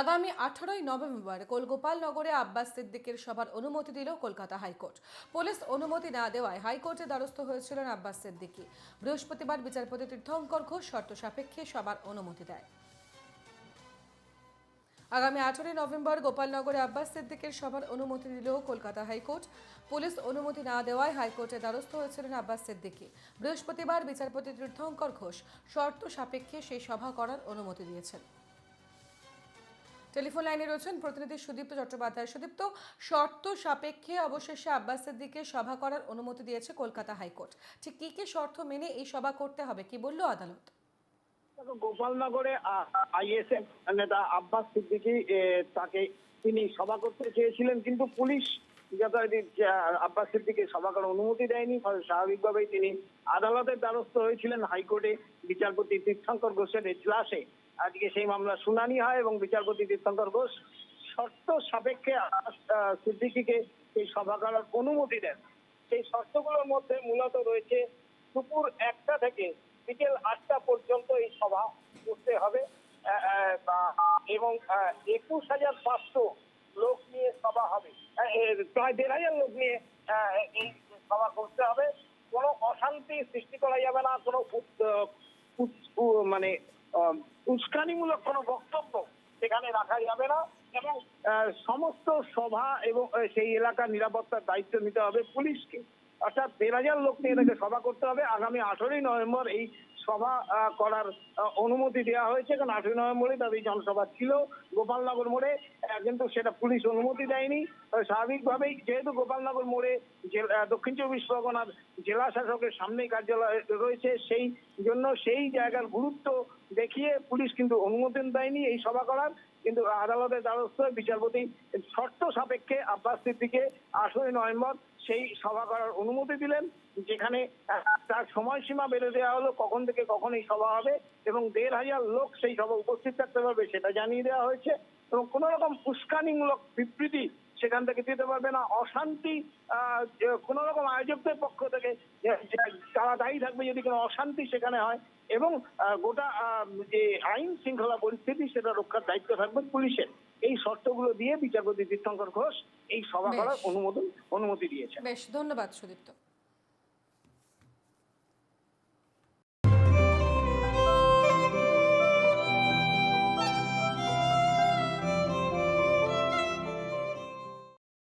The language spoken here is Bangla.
আগামী আঠারোই নভেম্বর কোলগোপাল নগরে আব্বাস সিদ্দিকের সভার অনুমতি দিল কলকাতা হাইকোর্ট। পুলিশ অনুমতি না দেওয়ায় হাইকোর্টে দ্বারস্থ হয়েছিলেন আব্বাস সিদ্দিকী। বৃহস্পতিবার বিচারপতি তীর্থঙ্কর ঘোষ শর্ত সাপেক্ষে সবার অনুমতি দেয়। আগামী আঠারোই নভেম্বর গোপালনগরে আব্বাস সিদ্দিকের সভার অনুমতি দিল কলকাতা হাইকোর্ট। পুলিশ অনুমতি না দেওয়ায় হাইকোর্টে দ্বারস্থ হয়েছিলেন আব্বাস সিদ্দিকী। বৃহস্পতিবার বিচারপতি তীর্থঙ্কর ঘোষ শর্ত সাপেক্ষে সেই সভা করার অনুমতি দিয়েছেন। টেলিফোন লাইনে রয়েছেন প্রতিনিধি সুদীপ্ত চট্টোপাধ্যায়। সুদীপ্ত, শর্ত সাপেক্ষে অবশেষে আব্বাস সিদ্দিকের সভা করার অনুমতি দিয়েছে কলকাতা হাইকোর্ট। ঠিক কী কী শর্ত মেনে এই সভা করতে হবে কি বলল আদালত? গোপালনগরে আইএসএফ নেতা আব্বাস সিদ্দিকী তাকে তিনি সভা করতে চেয়েছিলেন, কিন্তু পুলিশ যথারীতি আব্বাস সিদ্দিকী সভা করার অনুমতি দেয়নি, ফলে স্বাভাবিকভাবেই তিনি আদালতের দ্বারস্থ হয়েছিলেন হাইকোর্টে। বিচারপতি তীর্থঙ্কর ঘোষের এজলাসে আজকে সেই মামলা শুনানি হয় এবং বিচারপতি তীর্থঙ্কর ঘোষ শর্ত সাপেক্ষে সিদ্দিকিকে এই সভা করার অনুমতি দেন। সেই শর্তগুলোর মধ্যে মূলত রয়েছে দুপুর একটা থেকে বিকেল আটটা পর্যন্ত এই সভা করতে হবে এবং একুশ হাজার পাঁচশো লোক নিয়ে সভা হবে। প্রায় দেড় হাজার লোক নিয়ে এই সভা করতে হবে। কোনো অশান্তি সৃষ্টি করা যাবে না, কোনো মানে উস্কানিমূলক কোনো বক্তব্য সেখানে রাখা যাবে না এবং সমস্ত সভা এবং সেই এলাকার নিরাপত্তার দায়িত্ব নিতে হবে পুলিশকে। অর্থাৎ দেড় হাজার লোক নিয়ে এটাকে সভা করতে হবে। আগামী আঠেরোই নভেম্বর এই সভা করার অনুমতি দেওয়া হয়েছে। কারণ আঠেরোই নভেম্বরে তাদের জনসভা ছিল গোপালনগর মোড়ে। কিন্তু সেটা পুলিশ অনুমতি দেয়নি। স্বাভাবিকভাবেই যেহেতু গোপালনগর মোড়ে দক্ষিণ চব্বিশ পরগনার জেলা শাসকের সামনেই কার্যালয় রয়েছে, সেই জন্য সেই জায়গার গুরুত্ব দেখিয়ে পুলিশ কিন্তু অনুমোদন দেয়নি এই সভা করার। কিন্তু আদালতের দ্বারস্থ বিচারপতি শর্ত সাপেক্ষে আব্বাস সিদ্দিকে আঠারোই নভেম্বর সেই সভা করার অনুমতি দিলেন, যেখানে তার সময়সীমা বেড়ে দেওয়া হলো কখন থেকে কখন এই সভা হবে এবং দেড় হাজার লোক সেই সভা উপস্থিত থাকতে পারবে সেটা জানিয়ে দেওয়া হয়েছে। এবং কোন রকম উস্কানিমূলক বিবৃতি সেখান থেকে দিতে পারবে না। অশান্তি কোনো রকম আয়োজকদের পক্ষ থেকে তারা দায়ী থাকবে যদি কোনো অশান্তি সেখানে হয় এবং গোটা আহ, যে আইন শৃঙ্খলা পরিস্থিতি সেটা রক্ষার দায়িত্ব থাকবে পুলিশের। এই শর্তগুলো দিয়ে বিচারপতি তীর্থঙ্কর ঘোষ এই সভা করার অনুমোদন অনুমতি দিয়েছেন। বেশ ধন্যবাদ সুদীপ্ত।